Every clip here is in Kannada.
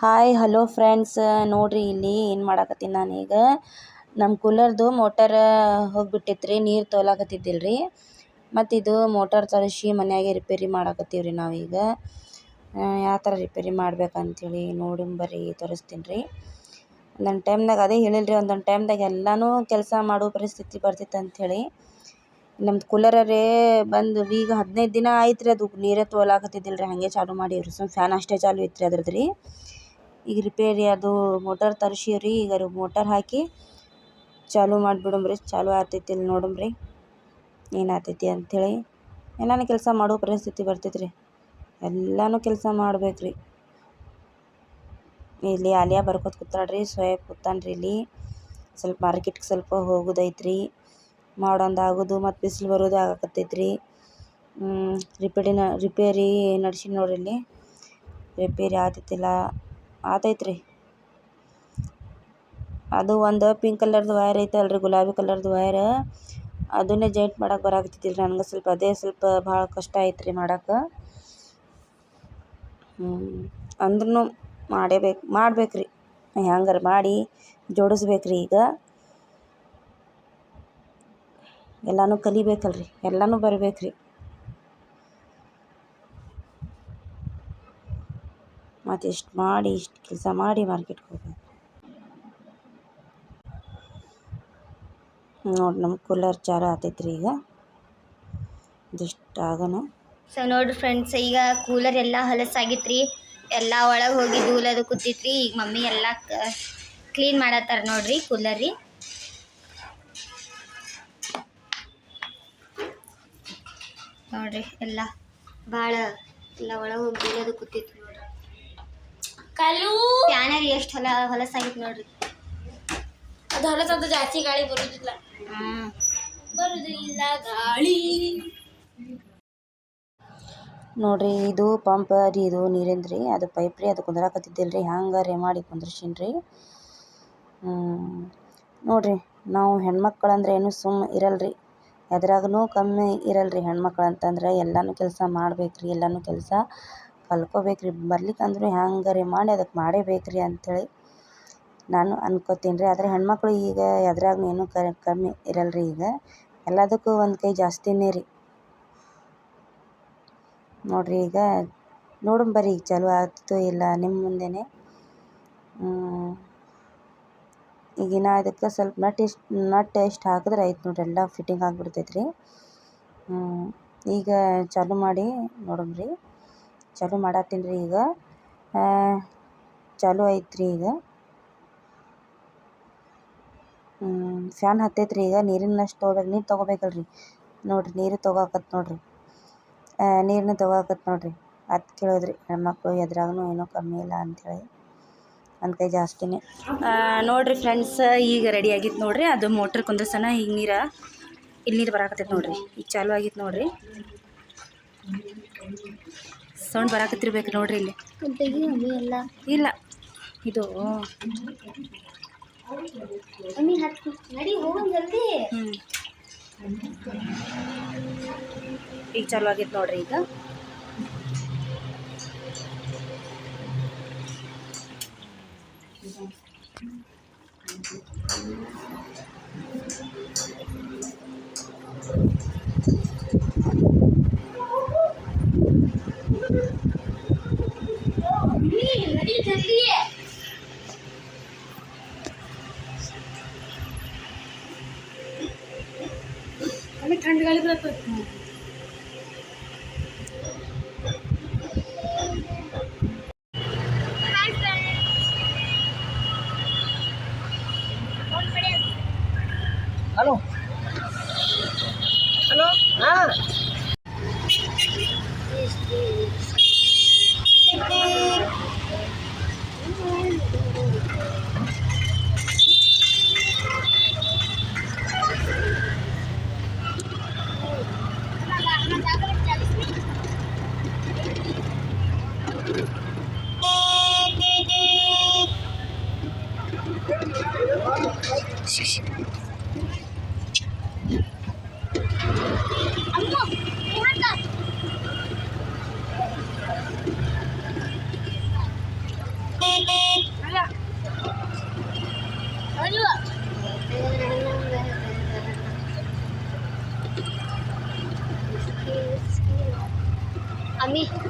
ಹಾಯ್ ಹಲೋ ಫ್ರೆಂಡ್ಸ್ ನೋಡ್ರಿ, ಇಲ್ಲಿ ಏನು ಮಾಡಾಕತ್ತೀನಿ ಈಗ ನಮ್ಮ ಕೂಲರ್ದು ಮೋಟರ್ ಹೋಗ್ಬಿಟ್ಟಿತ್ತು ರೀ ನೀರು ತೋಲಾಕತ್ತಿದ್ದಿಲ್ರಿ. ರೀ ಮತ್ತು ಇದು ಮೋಟರ್ ತರಿಸಿ ಮನೆಯಾಗೆ ರಿಪೇರಿ ಮಾಡಕತ್ತೀವಿ ರೀ ನಾವೀಗ ಯಾವ ಥರ ರಿಪೇರಿ ಮಾಡ್ಬೇಕಂಥೇಳಿ ನೋಡಿ ಬರ್ರಿ ತೋರಿಸ್ತೀನಿ ರೀ ಒಂದೊಂದು ಟೈಮ್ದಾಗ ಅದೇ ಹೇಳಿಲ್ಲ ರೀ ಒಂದೊಂದು ಟೈಮ್ದಾಗ ಎಲ್ಲನೂ ಕೆಲಸ ಮಾಡೋ ಪರಿಸ್ಥಿತಿ ಬರ್ತಿತ್ತು ಅಂಥೇಳಿ ನಮ್ದು ಕೂಲರರೇ ಬಂದು ಈಗ ಹದಿನೈದು ದಿನ ಆಯ್ತು ರೀ ಅದು, ನೀರೇ ತೋಲಾಕತ್ತಿದ್ದಿಲ್ಲ ರೀ ಹಾಗೆ ಚಾಲೂ ಮಾಡಿ ಸುಮ್ಮ ಫ್ಯಾನ್ ಅಷ್ಟೇ ಚಾಲು ಇತ್ತು ರೀ ಅದ್ರದ್ದು ರೀ ಈಗ ರಿಪೇರಿ ಅದು ಮೋಟರ್ ತರ್ಸೀವಿ ರೀ, ಈಗ ಮೋಟರ್ ಹಾಕಿ ಚಾಲೂ ಮಾಡಿ ರೀ, ಚಾಲೂ ಆಗ್ತೈತಿ ಇಲ್ಲಿ ನೋಡುಮ್ರಿ ಏನು ಆಗ್ತೈತಿ ಅಂಥೇಳಿ ಏನಾನ ಕೆಲಸ ಮಾಡೋ ಪರಿಸ್ಥಿತಿ ಬರ್ತೈತೆ ರೀ. ಎಲ್ಲನೂ ಕೆಲಸ ಮಾಡ್ಬೇಕು ರೀ. ಇಲ್ಲಿ ಆಲಿಯಾ ಬರ್ಕೋತ ಕೂತಾಳ್ರಿ ಸ್ವಯಪ್ ಕೂತಾನ್ರಿ ಇಲ್ಲಿ. ಸ್ವಲ್ಪ ಮಾರ್ಕೆಟ್ಗೆ ಸ್ವಲ್ಪ ಹೋಗೋದೈತೆ ರೀ. ಮಾಡೋಂದು ಆಗೋದು ಮತ್ತು ಬಿಸಿಲು ಬರೋದು ಆಗಕತ್ತೈತೆ ರೀ. ರಿಪೇರಿ ನಡ್ಸಿ ನೋಡ್ರಿ ಇಲ್ಲಿ. ರಿಪೇರಿ ಆಗ್ತೈತಿಲ್ಲ ಆತೈತೆ ರೀ ಅದು ಒಂದು ಪಿಂಕ್ ಕಲರ್ದು ವೈರ್ ಐತಲ್ರಿ ಗುಲಾಬಿ ಕಲರ್ದು ವೈರ್ ಅದನ್ನೇ ಜಾಯಿಂಟ್ ಮಾಡಕ್ಕೆ ಬರಾಕತ್ತಿದ್ದಿಲ್ಲ ನನಗೆ ಸ್ವಲ್ಪ, ಅದೇ ಸ್ವಲ್ಪ ಭಾಳ ಕಷ್ಟ ಐತ್ರಿ ಮಾಡಕ್ಕೆ ಅಂದ್ರೂ ಮಾಡೇಬೇಕು ಮಾಡ್ಬೇಕು ರೀ ಹ್ಯಾಂಗಾರ ಮಾಡಿ ಜೋಡಿಸ್ಬೇಕ್ರಿ ಈಗ. ಎಲ್ಲನೂ ಕಲಿಬೇಕಲ್ರಿ, ಎಲ್ಲನೂ ಬರ್ಬೇಕು ಮತ್ತು ಇಷ್ಟು ಮಾಡಿ, ಇಷ್ಟು ಕೆಲಸ ಮಾಡಿ ಮಾರ್ಕೆಟ್ಗೆ ಹೋಗ್ಬೇಕು ನೋಡಿ ನಮ್ಮ ಕೂಲರ್ ಚಾಲು ಆತೈತೆ ರೀ ಈಗ. ಇದಿಷ್ಟು ಆಗೋಣ. ಸೊ ನೋಡ್ರಿ ಫ್ರೆಂಡ್ಸ್ ಈಗ ಕೂಲರ್ ಎಲ್ಲ ಹೊಲಸಾಗಿತ್ತು ರೀ ಎಲ್ಲ ಒಳಗೆ ಹೋಗಿ ಧೂಳದು ಕೂತಿತ್ತು ರೀ ಈಗ ಮಮ್ಮಿ ಎಲ್ಲ ಕ್ಲೀನ್ ಮಾಡತ್ತಾರ ನೋಡ್ರಿ ಕೂಲರ್ ರೀ. ನೋಡ್ರಿ ಎಲ್ಲ ಭಾಳ ಎಲ್ಲ ಒಳಗೆ ಹೋಗಿ ಧೂಳದು ಕೂತಿತ್ತು ಕಲ್ಲು. ಫ್ಯಾನರ್ ಎಷ್ಟು ಹೊಲ ಹೊಲಸಾಗಿತ್ತು ನೋಡ್ರಿ. ಅದು ಹೊಲಸದ್ದು ಜಾಸ್ತಿ ಗಾಳಿ ಬರುದಿಲ್ಲ. ಬರುದಿಲ್ಲ ಗಾಳಿ. ನೋಡ್ರಿ ಇದು ಪಂಪ್ ರೀ ಇದು ನೀರಿಂದು ರೀ ಅದು ಪೈಪ್ ರೀ ಅದು ಕುಂದ್ರಾಕತ್ತಿದ್ದಿಲ್ರಿ ರೀ ಹ್ಯಾಂಗಾರೆ ಮಾಡಿ ಕುಂದ್ರಸೀನಿ ರೀ. ನೋಡ್ರಿ ನಾವು ಹೆಣ್ಮಕ್ಳು ಅಂದ್ರೆ ಏನು ಸುಮ್ಮ ಇರಲ್ರಿ ರೀ. ಎದ್ರಾಗೂ ಕಮ್ಮಿ ಇರಲ್ರಿ ಹೆಣ್ಮಕ್ಳು ಅಂತಂದ್ರೆ ಎಲ್ಲನೂ ಕೆಲಸ ಮಾಡ್ಬೇಕು ರೀ ಎಲ್ಲನೂ ಕೆಲಸ ಕಲ್ತ್ಕೋಬೇಕು ರೀ ಬರ್ಲಿಕ್ಕೆ ಅಂದರೂ ಹ್ಯಾಂಗಾರೆ ಮಾಡಿ ಅದಕ್ಕೆ ಮಾಡೇಬೇಕು ರೀ ಅಂಥೇಳಿ ನಾನು ಅನ್ಕೋತೀನಿ ರೀ ಆದರೆ ಹೆಣ್ಮಕ್ಳು ಈಗ ಎದ್ರಾಗೂ ಏನೂ ಕಮ್ಮಿ ಇರಲ್ಲ ರೀ ಈಗ. ಎಲ್ಲದಕ್ಕೂ ಒಂದು ಕೈ ಜಾಸ್ತಿನೇ ರೀ. ನೋಡಿರಿ ಈಗ ನೋಡೋಣ ಬರ್ರಿ ಈಗ ಚಾಲೂ ಆಗ್ತು ಇಲ್ಲ ನಿಮ್ಮ ಮುಂದೆನೇ. ಈಗಿನ ಅದಕ್ಕೆ ಸ್ವಲ್ಪ ನಟ್ ಇಷ್ಟು, ನಟ್ ಎಷ್ಟು ಹಾಕಿದ್ರೆ ಆಯ್ತು ನೋಡ್ರಿ. ಎಲ್ಲ ಫಿಟ್ಟಿಂಗ್ ಆಗಿಬಿಡ್ತೈತೆ ರೀ ಈಗ ಚಾಲು ಮಾಡಿ ನೋಡೋಣ ರೀ ಚಾಲೂ ಮಾಡತ್ತೀನಿ ರೀ ಈಗ. ಚಾಲೂ ಐತೆ ರೀ ಈಗ. ಫ್ಯಾನ್ ಹತ್ತೈತೆ ರೀ ಈಗ. ನೀರಿನಷ್ಟು ತೊಗೋಬೇಕು, ನೀರು ತೊಗೋಬೇಕಲ್ರಿ ನೋಡಿರಿ, ನೀರು ತೊಗೋಕತ್ ನೋಡಿರಿ. ನೀರನ್ನ ತೊಗೋಕತ್ ನೋಡಿರಿ. ಅದು ಕೇಳಿದ್ರಿ ಹೆಣ್ಮಕ್ಳು ಎದ್ರಾಗೂ ಏನೂ ಕಮ್ಮಿ ಇಲ್ಲ ಅಂಥೇಳಿ ಒಂದು ಕೈ ಜಾಸ್ತಿನೇ. ನೋಡಿರಿ ಫ್ರೆಂಡ್ಸ್, ಈಗ ರೆಡಿ ಆಗಿತ್ತು ನೋಡಿರಿ. ಅದು ಮೋಟ್ರ್ ಕುಂದ್ರಸನ, ಈಗ ನೀರು ಇಲ್ಲಿ ನೀರು ಬರಾಕತ್ತೈತೆ ನೋಡಿರಿ. ಈಗ ಚಾಲೂ ಆಗಿತ್ತು ನೋಡಿರಿ. ಸೌಂಡ್ ಬರಾಕತ್ತಿರ್ಬೇಕು ನೋಡ್ರಿ ಇಲ್ಲಿ. ಇಲ್ಲ. ಇದು ಈಗ ಚಾಲು ಆಗೈತೆ ನೋಡ್ರಿ ಈಗ. ನಡಿ ठंड का लग रहा हेलो हेलो हाँ Ami.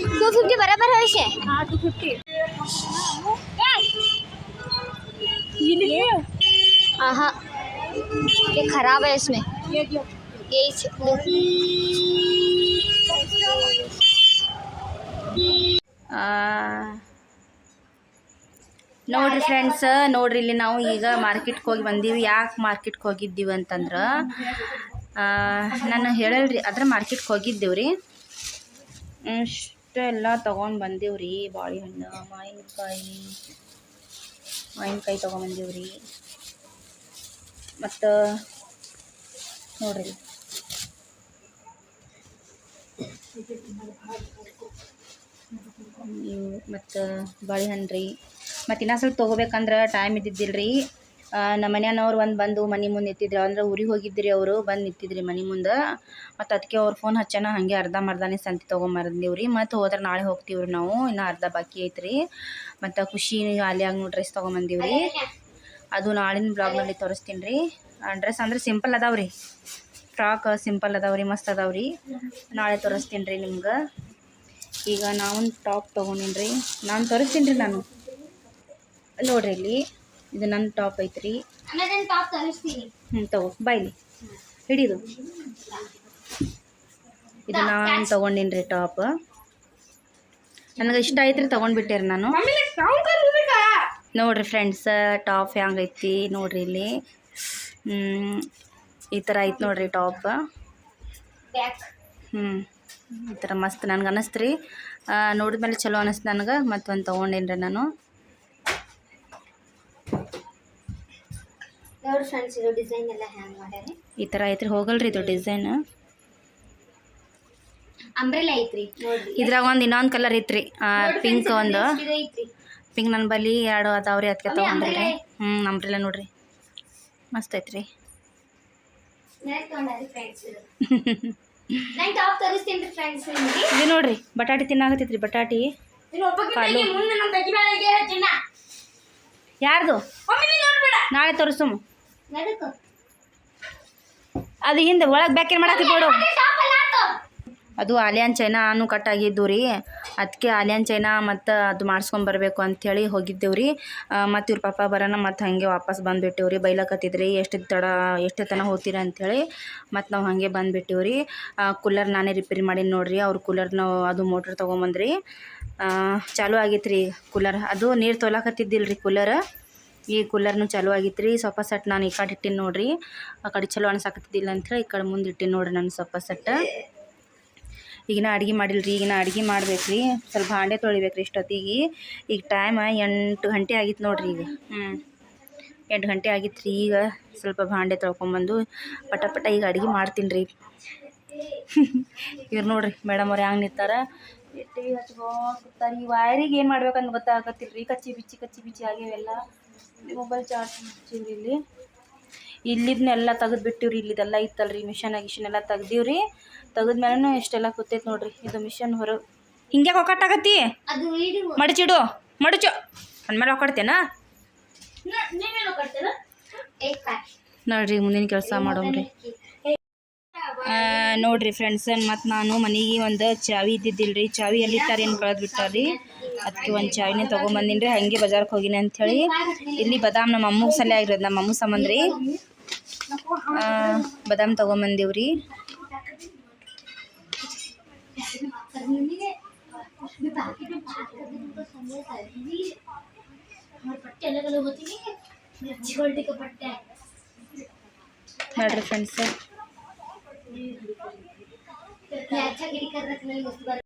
हाँ हाँ હોય टू फिफ्टी बराबर હોય છે हाँ टू फिफ्टी हाँ हाँ ये खराब है इसमें ये दियो यही से दो ಆ, ನೋಡ್ರಿ ಫ್ರೆಂಡ್ಸ್ ನೋಡ್ರಿ ಇಲ್ಲಿ ನಾವು ಈಗ ಮಾರ್ಕೆಟ್ಗೆ ಹೋಗಿ ಬಂದೀವಿ ಯಾಕೆ ಮಾರ್ಕೆಟ್ಗೆ ಹೋಗಿದ್ದೀವಿ ಅಂತಂದ್ರೆ ಆ, ನಾನು ಹೇಳಲ್ರಿ ಅದ್ರ ಮಾರ್ಕೆಟ್ಗೆ ಹೋಗಿದ್ದೀವಿ ರೀ ಎಲ್ಲ ತೊಗೊಂಡು ಬಂದೀವಿ ರೀ ಬಾಳೆಹಣ್ಣು ಮಾವಿನಕಾಯಿ ಮಾವಿನಕಾಯಿ ತೊಗೊಂಬಂದೀವಿ ರೀ ಮತ್ತು ನೋಡ್ರಿ. ಮತ್ತು ಬಾಳೆಹಣ್ಣು ರೀ ಮತ್ತು ಇನ್ನೂ ಸ್ವಲ್ಪ ತೊಗೋಬೇಕಂದ್ರೆ ಟೈಮ್ ಇದ್ದಿದ್ದಿಲ್ಲ ರೀ ನಮ್ಮ ಮನ್ಯಾನವ್ರು ಒಂದು ಬಂದು ಮನೆ ಮುಂದೆ ನಿಂತಿದ್ರು. ಅಂದ್ರೆ ಊರಿಗೆ ಹೋಗಿದ್ರಿ ಅವರು, ಬಂದು ನಿಂತಿದ್ರಿ ಮನೆ ಮುಂದೆ. ಮತ್ತು ಅದಕ್ಕೆ ಅವ್ರು ಫೋನ್ ಹಚ್ಚನ, ಹಾಗೆ ಅರ್ಧ ಮರ್ದಾನೆ ಸಂತಿ ತೊಗೊಂಬರ್ದೀವಿ ರೀ ಮತ್ತು ಹೋದ್ರೆ ನಾಳೆ ಹೋಗ್ತೀವಿ ನಾವು. ಇನ್ನೂ ಅರ್ಧ ಬಾಕಿ ಐತ್ರಿ. ಮತ್ತು ಖುಷಿ ಅಲ್ಲಿಯಾಗ ನೋಡಿ ಡ್ರೆಸ್ ತೊಗೊಂಬಂದೀವಿ ರೀ ಅದು ನಾಳಿನ ಬ್ಲಾಗ್ನಲ್ಲಿ ತೋರಿಸ್ತೀನಿ ರೀ ಡ್ರೆಸ್ ಅಂದ್ರೆ ಸಿಂಪಲ್ ಅದಾವೆ ರೀ ಫ್ರಾಕ್ ಸಿಂಪಲ್ ಅದಾವೆ ರೀ ಮಸ್ತ್ ಅದಾವೆ ರೀ ನಾಳೆ ತೋರಿಸ್ತೀನಿ ರೀ ನಿಮ್ಗೆ. ಈಗ ನಾವು ಟಾಪ್ ತೊಗೊಂಡಿನಿ ರೀ ನಾನು ತೋರಿಸ್ತೀನಿ ರೀ ನಾನು. ನೋಡ್ರಿ ಇಲ್ಲಿ. ಇದು ನನ್ನ ಟಾಪ್ ಐತ್ರಿ. ಹ್ಞೂ ತಗೋ ಬಾಯ್ಲಿ. ಹಿಡಿದು. ಇದು ನಾನು ತೊಗೊಂಡಿನಿ ರೀ ಟಾಪ್. ನನಗೆ ಇಷ್ಟ ಐತ್ರಿ ತೊಗೊಂಡ್ಬಿಟ್ಟೇರಿ ನಾನು. ನೋಡಿರಿ ಫ್ರೆಂಡ್ಸ್ ಟಾಪ್ ಹೆಂಗೈತಿ ನೋಡಿರಿ ಇಲ್ಲಿ. ಈ ಥರ ಐತೆ ನೋಡಿರಿ ಟಾಪ್. ಹ್ಞೂ ಈ ಥರ ಮಸ್ತ್ ನನಗೆ ಅನ್ನಿಸ್ತು ರೀ ನೋಡಿದ್ಮೇಲೆ ಚಲೋ ಅನ್ನಿಸ್ತು ನನಗೆ ಮತ್ತೊಂದು ತೊಗೊಂಡೇನಿ ನಾನು. ನೋಡಿ ಫ್ರೆಂಡ್ಸ್ ಇದು ಡಿಸೈನ್ ಎಲ್ಲ ಹ್ಯಾಂಗ್ ಮಾಡ್ಯಾರೆ. ಈ ಥರ ಐತ್ರಿ ಹೋಗಲ್ರಿ ಇದು ಡಿಸೈನ್ ಐತ್ರಿ ಇದ್ರಾಗ ಒಂದು ಇನ್ನೊಂದು ಕಲರ್ ಐತ್ರಿ. ಪಿಂಕ್ ಒಂದು. ಪಿಂಕ್ ನನ್ನ ಬಳಿ ಎರಡು ಅದಾವ್ರಿ ಅದಕ್ಕೆ ತಗೊಂಡ್ರಿ? ಹ್ಞೂ ಅಂಬ್ರೆಲ್ಲ ನೋಡ್ರಿ. ಮಸ್ತ್ ಐತ್ರಿ. ಇದು. ನೋಡ್ರಿ ಬಟಾಟಿ ತಿನ್ನಾಗತ್ತೈತ್ರಿ ಬಟಾಟಿ. ಯಾರ್ದು? ನಾಳೆ ತೋರಿಸು. ಅದು ಹಿಂದೆ ಒಳಗೆ ಬೇಕೇನ್ ಮಾಡಾಕಿ ಬಿಡು. ಅದು ಆಲಿಯಾನ್ ಅನ್ನು ಕಟ್ ಆಗಿದ್ದು ರೀ. ಅದಕ್ಕೆ ಆಲಿಯಾನ್ ಚೈನಾ ಮತ್ತು ಅದು ಮಾಡಿಸ್ಕೊಂಬರ್ಬೇಕು ಅಂಥೇಳಿ ಹೋಗಿದ್ದೇವೆ ರೀ. ಮತ್ತು ಇವ್ರ ಪಾಪ ಬರೋಣ ಮತ್ತು ಹಾಗೆ ವಾಪಸ್ ಬಂದುಬಿಟ್ಟಿವ್ ರೀ. ಬೈಲಕತ್ತಿದ್ರಿ ಎಷ್ಟು ತಡ ಎಷ್ಟು ತನಕ ಹೋಗ್ತೀರ ಅಂಥೇಳಿ ಮತ್ತು ನಾವು ಹಾಗೆ ಬಂದುಬಿಟ್ಟೇವು ರೀ. ಕೂಲರ್ ನಾನೇ ರಿಪೇರಿ ಮಾಡೀನಿ ನೋಡ್ರಿ. ಅವ್ರ ಕೂಲರ್ನ ಅದು ಮೋಟ್ರ್ ತೊಗೊಂಬಂದ್ರಿ. ಚಾಲೂ ಚಾಲು ಆಗಿತ್ತು ರೀ ಕೂಲರ್ ಅದು ನೀರು ತೊಲಾಕತ್ತಿದ್ದಿಲ್ಲ ರೀ ಕೂಲರ್ ಈ ಕೂಲರ್ನು ಚಾಲು ಆಗಿತ್ತು ರೀ ಸೊಪ್ಪ ಸೆಟ್ ನಾನು ಈ ಕಡೆ ಇಟ್ಟಿನಿ ನೋಡಿರಿ. ಆ ಕಡೆ ಚಲೋ ಅನ್ಸಾಕತ್ತಿದ್ದಿಲ್ಲ ಅಂತ ಈ ಕಡೆ ಮುಂದೆ ಇಟ್ಟಿನಿ ನೋಡ್ರಿ ನನ್ನ ಸೊಪ್ಪ ಸೆಟ್. ಈಗಿನ ಅಡುಗೆ ಮಾಡಿಲ್ಲ ರೀ ಈಗಿನ ಅಡುಗೆ ಮಾಡ್ಬೇಕು ರೀ ಸ್ವಲ್ಪ ಭಾಂಡೆ ತೊಳಿಬೇಕು ರೀ ಇಷ್ಟೊತ್ತಿಗೆ. ಈಗ ಟೈಮ್ ಎಂಟು ಗಂಟೆ ಆಗಿತ್ತು ನೋಡಿರಿ ಈಗ. ಹ್ಞೂ ಎಂಟು ಗಂಟೆ ಆಗಿತ್ತು ರೀ ಈಗ ಸ್ವಲ್ಪ ಭಾಂಡೆ ತೊಳ್ಕೊಂಬಂದು ಪಟ ಪಟ ಈಗ ಅಡುಗೆ ಮಾಡ್ತೀನಿ ರೀ ಇವ್ರು ನೋಡಿರಿ, ಮೇಡಮ್ ಅವ್ರು ಹೆಂಗೆ ನಿಂತಾರ? ಎಟ್ಟಿ ಹಚ್ಕೊತಾರೆ ಈ ವೈರಿಗೆ ಏನು ಮಾಡ್ಬೇಕಂತ ಗೊತ್ತಾಗತ್ತಿಲ್ಲ ರೀ ಕಚ್ಚಿ ಬಿಚ್ಚಿ ಕಚ್ಚಿ ಬಿಚ್ಚಿ ಆಗ್ಯಾವೆಲ್ಲ ಮೊಬೈಲ್ ಚಾರ್ಜ್ ಮುಚ್ಚಿವ್ರಿ ಇಲ್ಲಿ. ಇಲ್ಲಿದ್ನೆಲ್ಲ ತೆಗೆದು ಬಿಟ್ಟಿವ್ರಿ ಇಲ್ಲಿದೆಲ್ಲ ಇತ್ತಲ್ರಿ ಮಿಷನ್ ಗಿಷನ್ ಎಲ್ಲ ತೆಗ್ದೀವ್ರಿ. ತೆಗೆದ್ಮೇಲೂ ಇಷ್ಟೆಲ್ಲ ಕೂತೈತೆ ನೋಡ್ರಿ. ಇದು ಮಿಷನ್ ಹೊರ ಹಿಂಗೆ ಒಕ್ಕಟ್ಟಾಗತ್ತಿ ಮಡಚಿಡು. ಮಡಚು. ಅಂದ್ಮೇಲೆ ಒಕ್ಕಡ್ತೇನಾ? ನೋಡ್ರಿ ಮುಂದಿನ ಕೆಲಸ ಮಾಡೋಮ್ರಿ ನೋಡ್ರಿ ಫ್ರೆಂಡ್ಸ್ ಮತ್ತು ನಾನು ಮನೆಗೆ ಒಂದು ಚಾವಿ ಇದ್ದಿದ್ದಿಲ್ಲ ರೀ ಚಾವಿ ಎಲ್ಲಿಟ್ಟಾರ ಏನು ಕಳೆದು ಬಿಟ್ಟಾರ್ರಿ. ಅದಕ್ಕೆ ಒಂದು ಚಾವಿನೇ ತೊಗೊಂಬಂದಿನಿ ರೀ ಹಂಗೆ ಬಜಾರ್ಗೆ ಹೋಗಿನಿ ಅಂಥೇಳಿ ಇಲ್ಲಿ ಬದಾಮ್ ನಮ್ಮ ಅಮ್ಮಗೆ ಸಲ ಆಗಿರೋದು ನಮ್ಮ ಅಮ್ಮ ಸಂಬಂಧ ರೀ ಬದಾಮ್ ರೀ ನೋಡ್ರಿ ಫ್ರೆಂಡ್ಸ್ अच्छा गिरी कर रखने उसके बाद